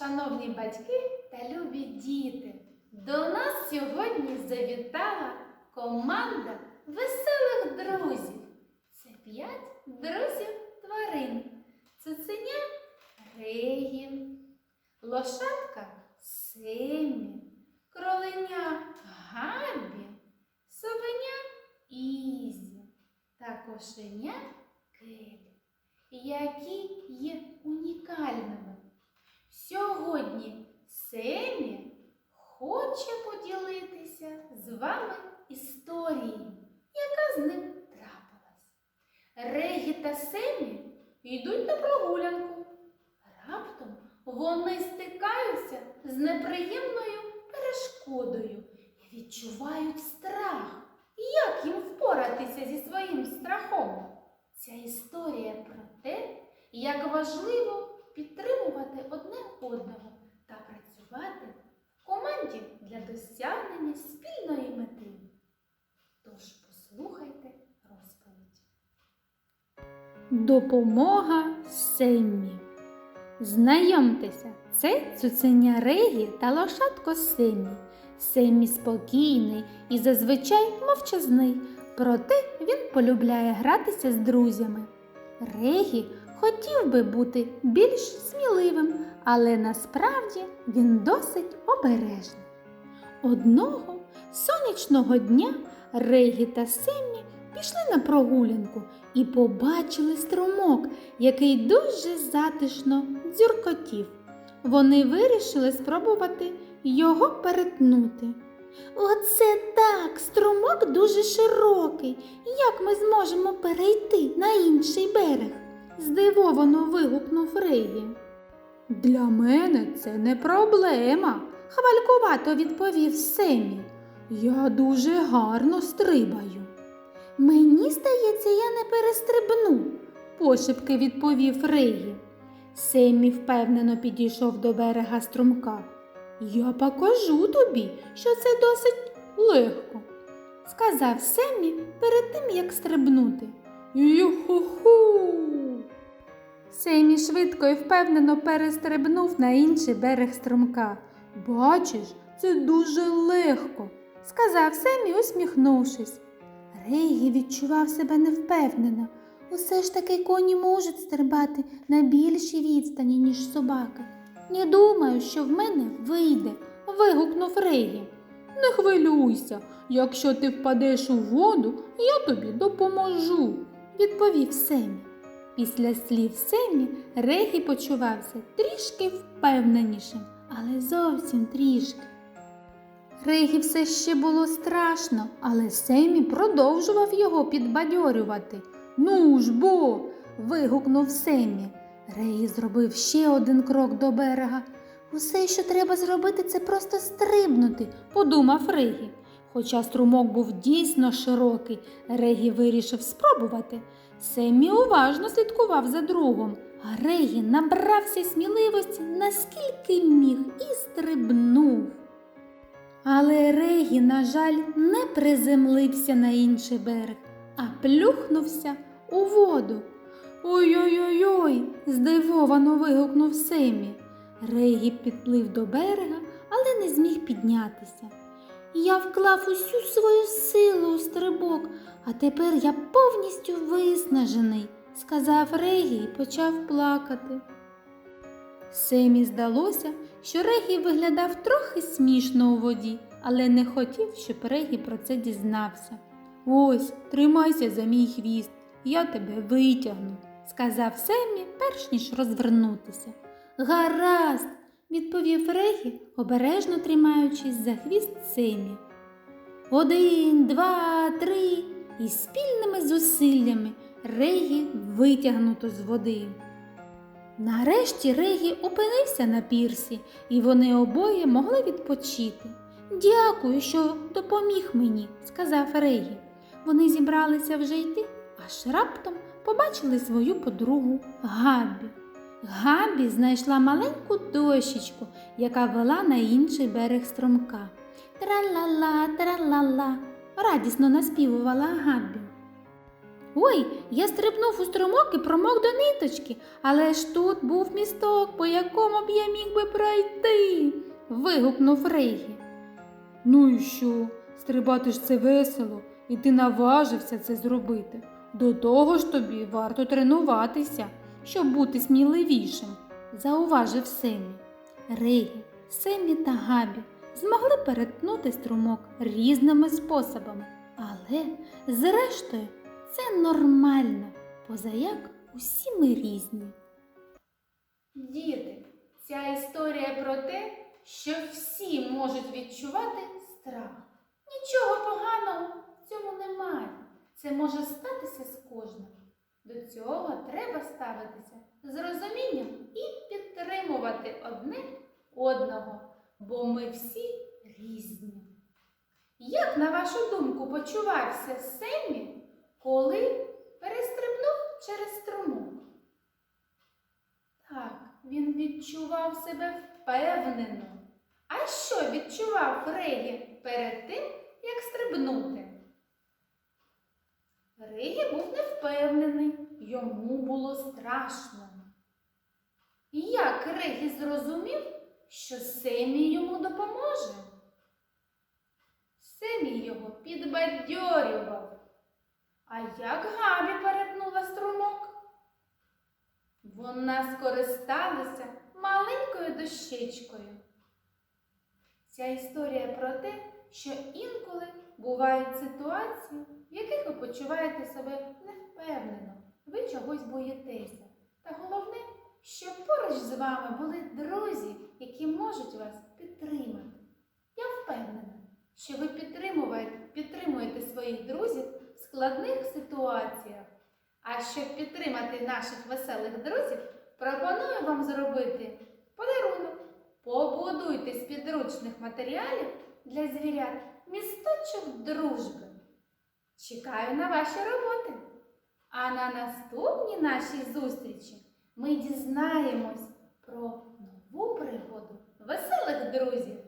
Шановні батьки та любі діти! До нас сьогодні завітала команда веселих друзів. Це п'ять друзів тварин. Цуценя Регін, лошадка Семі, кроленя Габі, совеня Ізі та кошеня Келі які є унікальними. Сьогодні Семі хоче поділитися з вами історією, яка з ним трапилась. Регі та Семі йдуть на прогулянку. Раптом вони стикаються з неприємною перешкодою і відчувають страх. Як їм впоратися зі своїм страхом? Ця історія про те, як важливо підтримувати одне одного та працювати в команді для досягнення спільної мети. Тож послухайте розповідь. Допомога Семмі. Знайомтеся, це цуценя Регі та лошадко Семмі. Семмі спокійний і зазвичай мовчазний, проте він полюбляє гратися з друзями. Регі хотів би бути більш сміливим, але насправді він досить обережний. Одного сонячного дня Регі та Семмі пішли на прогулянку і побачили струмок, який дуже затишно дзюркотів. Вони вирішили спробувати його перетнути. Оце так, струмок дуже широкий. Як ми зможемо перейти на інший берег? Здивовано вигукнув Регі. Для мене це не проблема, хвалькувато відповів Семі. Я дуже гарно стрибаю. Мені здається, я не перестрибну, пошепки відповів Регі. Семі впевнено підійшов до берега струмка. Я покажу тобі, що це досить легко, сказав Семі перед тим, як стрибнути. Юху-ху. Семі швидко і впевнено перестрибнув на інший берег струмка. Бачиш, це дуже легко, сказав Семі, усміхнувшись. Регі відчував себе невпевнено. Усе ж таки коні можуть стрибати на більшій відстані, ніж собаки. Не думаю, що в мене вийде, вигукнув Регі. Не хвилюйся, якщо ти впадеш у воду, я тобі допоможу, відповів Семі. Після слів Семі Регі почувався трішки впевненішим, але зовсім трішки. Регі все ще було страшно, але Семі продовжував його підбадьорювати. Ну ж бо. вигукнув Семі. Регі зробив ще один крок до берега. Усе, що треба зробити, це просто стрибнути, подумав Регі. Хоча струмок був дійсно широкий, Регі вирішив спробувати. Семі уважно слідкував за другом, а Регі набрався сміливості, наскільки міг, і стрибнув. Але Регі, на жаль, не приземлився на інший берег, а плюхнувся у воду. Ой-ой-ой, здивовано вигукнув Семі. Регі підплив до берега, але не зміг піднятися. Я вклав усю свою силу у стрибок, а тепер я повністю виснажений, сказав Регі і почав плакати. Семі здалося, що Регі виглядав трохи смішно у воді, але не хотів, щоб Регі про це дізнався. Ось, тримайся за мій хвіст, я тебе витягну, сказав Семі, перш ніж розвернутися. Гаразд, відповів Регі, обережно тримаючись за хвіст Семі. Один, два, три, і спільними зусиллями Регі витягнуто з води. Нарешті Регі опинився на пірсі, і вони обоє могли відпочити. Дякую, що допоміг мені, сказав Регі. Вони зібралися вже йти, аж раптом побачили свою подругу Габі. Габі знайшла маленьку дощечку, яка вела на інший берег струмка. Тра-ла-ла, тра-ла-ла, радісно наспівувала Габі. Ой, я стрибнув у струмок і промок до ниточки, але ж тут був місток, по якому б я міг би пройти. вигукнув Рейгі. Ну і що? Стрибати ж це весело, і ти наважився це зробити. До того ж тобі варто тренуватися, щоб бути сміливішим, зауважив Семі. Регі, Семі та Габі змогли перетнути струмок різними способами, але, зрештою, це нормально, позаяк усі ми різні. Діти, ця історія про те, що всі можуть відчувати страх. Нічого поганого в цьому немає. Це може статися з кожним. До цього треба ставитися з розумінням і підтримувати одне одного, бо ми всі різні. Як, на вашу думку, почувався Семі, коли перестрибнув через струмок? Так, він відчував себе впевнено. А що відчував Регі перед тим, як стрибнути? Невпевнений, йому було страшно. Як Регі зрозумів, що Семі йому допоможе? Семі його підбадьорював. А як Габі перетнула струмок? Вона скористалася маленькою дощечкою. Ця історія про те, що інколи бувають ситуації, в яких ви почуваєте себе невпевнено, ви чогось боїтеся. Та головне, щоб поруч з вами були друзі, які можуть вас підтримати. Я впевнена, що ви підтримуєте, підтримуєте своїх друзів в складних ситуаціях. А щоб підтримати наших веселих друзів, пропоную вам зробити подарунок. Побудуйте з підручних матеріалів для звірят місточок дружби. Чекаю на ваші роботи. А на наступній нашій зустрічі ми дізнаємось про нову пригоду веселих друзів